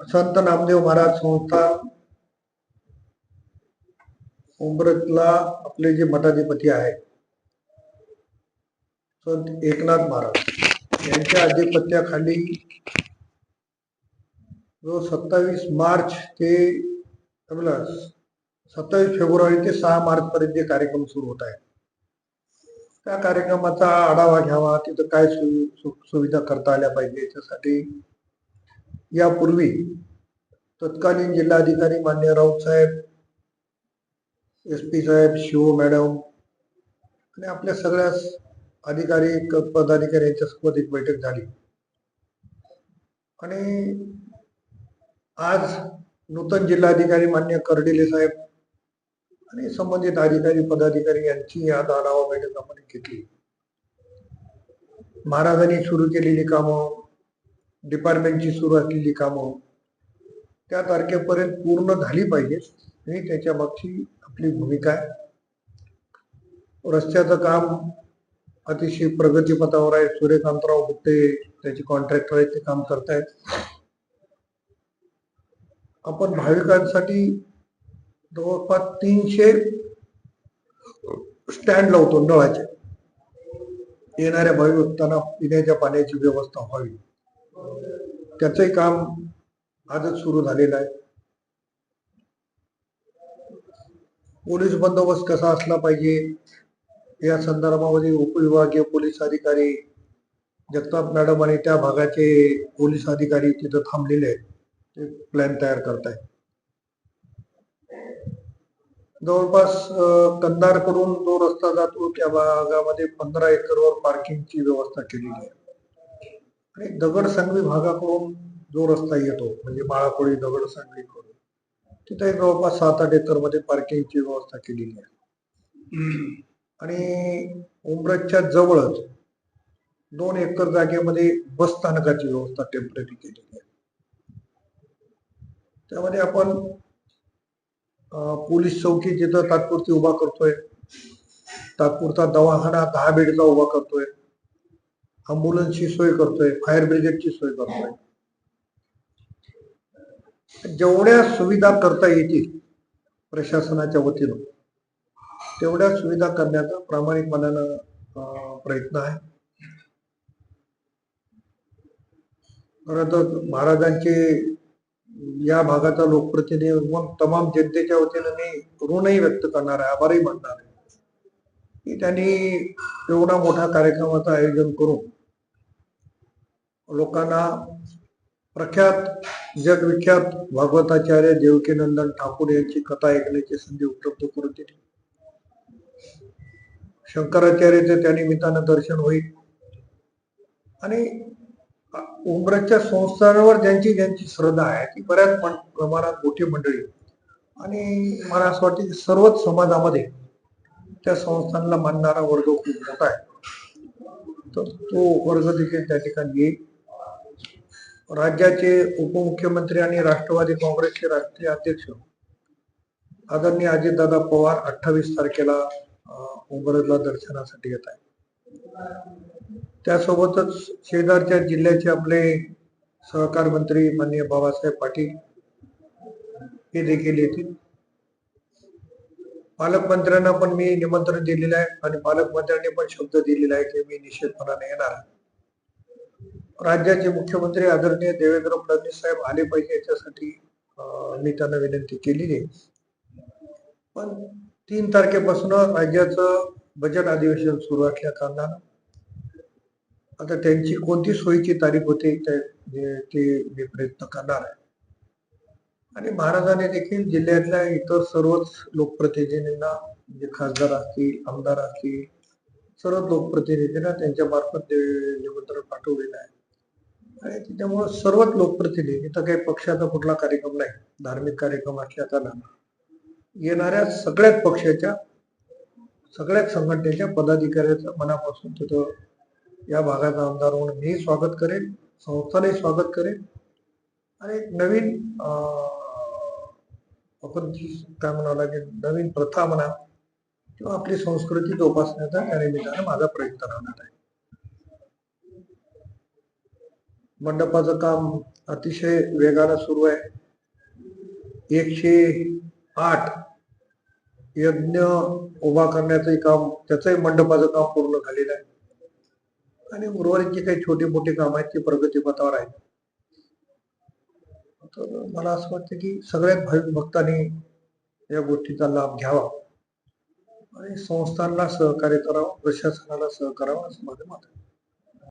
संत नामदेव महाराज संस्थान उमरतला आपले जे मठाधिपती आहेत. संत एकनाथ महाराज यांच्या अधिपत्याखाली जो सत्तावीस मार्च ते सत्तावीस फेब्रुवारी ते सहा मार्च पर्यंत जे कार्यक्रम सुरू होत आहेत. त्या कार्यक्रमाचा आढावा घ्यावा तिथं काय सु- सुविधा करता आल्या पाहिजे याच्यासाठी यापूर्वी तत्कालीन जिल्हाधिकारी मान्य राऊत साहेब एस पी साहेब शिव मॅडम आणि आपल्या सगळ्याच अधिकारी पदाधिकारी यांच्यासोबत एक बैठक झाली. आणि आज नूतन जिल्हाधिकारी मान्य कर्डिले साहेब आणि संबंधित अधिकारी पदाधिकारी यांची आज आढावा बैठक आपण घेतली. महाराजांनी सुरू केलेली कामं डिपार्टमेंटची सुरू असलेली कामं. त्या तारखेपर्यंत पूर्ण झाली पाहिजेत ही त्याच्या मागची आपली भूमिका आहे. रस्त्याचं काम अतिशय प्रगतीपथावर आहे. सूर्यकांतराव गुप्ते त्याचे कॉन्ट्रॅक्टर आहेत ते काम करतायत. आपण भाविकांसाठी जवळपास तीनशे स्टँड लावतो नळाचे. येणाऱ्या भाविक भक्तांना पिण्याच्या पाण्याची व्यवस्था व्हावी. त्याचंही काम आजच सुरू झालेलं आहे. पोलीस बंदोबस्त कसा असला पाहिजे या संदर्भामध्ये उपविभागीय पोलीस अधिकारी जगताप मॅडम आणि त्या भागाचे पोलीस अधिकारी तिथं थांबलेले आहेत. ते प्लॅन तयार करताय जवळपास कंदारकडून जो रस्ता जातो त्या भागामध्ये पंधरा एकरवर पार्किंगची व्यवस्था केलेली आहे. आणि दगडसांगवी भागाकडून जो रस्ता येतो म्हणजे बाळाकोळी दगडसांगवी करून तिथे जवळपास सात आठ एकरमध्ये पार्किंगची व्यवस्था केलेली आहे. आणि उमरजच्या जवळच दोन एकर जागेमध्ये बस स्थानकाची व्यवस्था टेंपररी केलेली आहे. त्यामध्ये आपण पोलीस चौकी जिथं तात्पुरती उभा करतोय तात्पुरता दवाखाना दहा बेडचा उभा करतोय अम्ब्युलन्सची सोय करतोय फायर ब्रिगेडची सोय करतोय. जेवढ्या सुविधा करता येतील प्रशासनाच्या वतीनं तेवढ्या सुविधा करण्याचा प्रामाणिकपणानं प्रयत्न आहे. खरं तर महाराजांचे या भागाचा लोकप्रतिनिधी म्हणून तमाम जनतेच्या वतीनं मी ऋणही व्यक्त करणार आहे आभारही मानणार आहे. की त्यांनी एवढा मोठा कार्यक्रमाचं आयोजन करून लोकांना प्रख्यात जगविख्यात भागवताचार्य देवकीनंदन ठाकूर यांची कथा ऐकण्याची संधी उपलब्ध करून दिली. शंकराचार्याचे त्या निमित्तानं दर्शन होईल. आणि उमरच्या संस्थानावर ज्यांची ज्यांची श्रद्धा आहे ती बऱ्याच पण- प्रमाणात मोठी मंडळी आणि मला असं वाटतं की सर्वच समाजामध्ये त्या संस्थांना मानणारा वर्ग खूप मोठा आहे. तर तो वर्ग देखील त्या ठिकाणी येईल. राज्याचे उपमुख्यमंत्री आणि राष्ट्रवादी काँग्रेसचे राष्ट्रीय अध्यक्ष आदरणीय अजितदादा पवार अठ्ठावीस तारखेला उंबरजला दर्शनासाठी येत आहे त्यासोबतच शेजारच्या जिल्ह्याचे आपले सहकार मंत्री माननीय बाबासाहेब पाटील हे देखील येतील पालकमंत्र्यांना पण मी निमंत्रण दिलेलं आहे आणि पालकमंत्र्यांनी पण शब्द दिलेला आहे की मी निश्चितपणाने येणार आहे. राज्याचे मुख्यमंत्री आदरणीय देवेंद्र फडणवीस साहेब आले पाहिजे याच्यासाठी मी त्यांना विनंती केलेली आहे. पण तीन तारखेपासून राज्याचं बजेट अधिवेशन सुरू असल्या कारणानं आता त्यांची कोणती सोयीची तारीख होते ते मी प्रयत्न करणार आहे. आणि महाराजांनी देखील जिल्ह्यातल्या इतर सर्वच लोकप्रतिनिधींना म्हणजे खासदार असतील आमदार असतील सर्व लोकप्रतिनिधींना त्यांच्या मार्फत निमंत्रण पाठवलेलं आहे. आणि त्याच्यामुळं सर्वच लोकप्रतिनिधी इथं काही पक्षाचा कुठला कार्यक्रम नाही धार्मिक कार्यक्रम असल्या कारणानं येणाऱ्या सगळ्याच पक्षाच्या सगळ्याच संघटनेच्या पदाधिकाऱ्याचं मनापासून तिथं या भागाचा आमदार म्हणून मी स्वागत करेन संस्थाने स्वागत करेन. आणि एक नवीन आपण जी काय म्हणावं लागेल नवीन प्रथा म्हणा किंवा आपली संस्कृती जोपासण्याचा त्या निमित्तानं माझा प्रयत्न राहणार आहे. मंडपाचं काम अतिशय वेगानं सुरू आहे. एकशे आठ यज्ञ उभा करण्याचंही काम त्याचंही मंडपाचं काम पूर्ण झालेलं आहे. आणि उर्वरित जी काही छोटी मोठी काम आहेत ती प्रगतीपथावर आहेत. तर मला असं वाटतं की सगळ्यात भाविक भक्तांनी या गोष्टीचा लाभ घ्यावा. आणि संस्थांना सहकार्य करावं प्रशासनाला सहकारावं असं माझं मत आहे.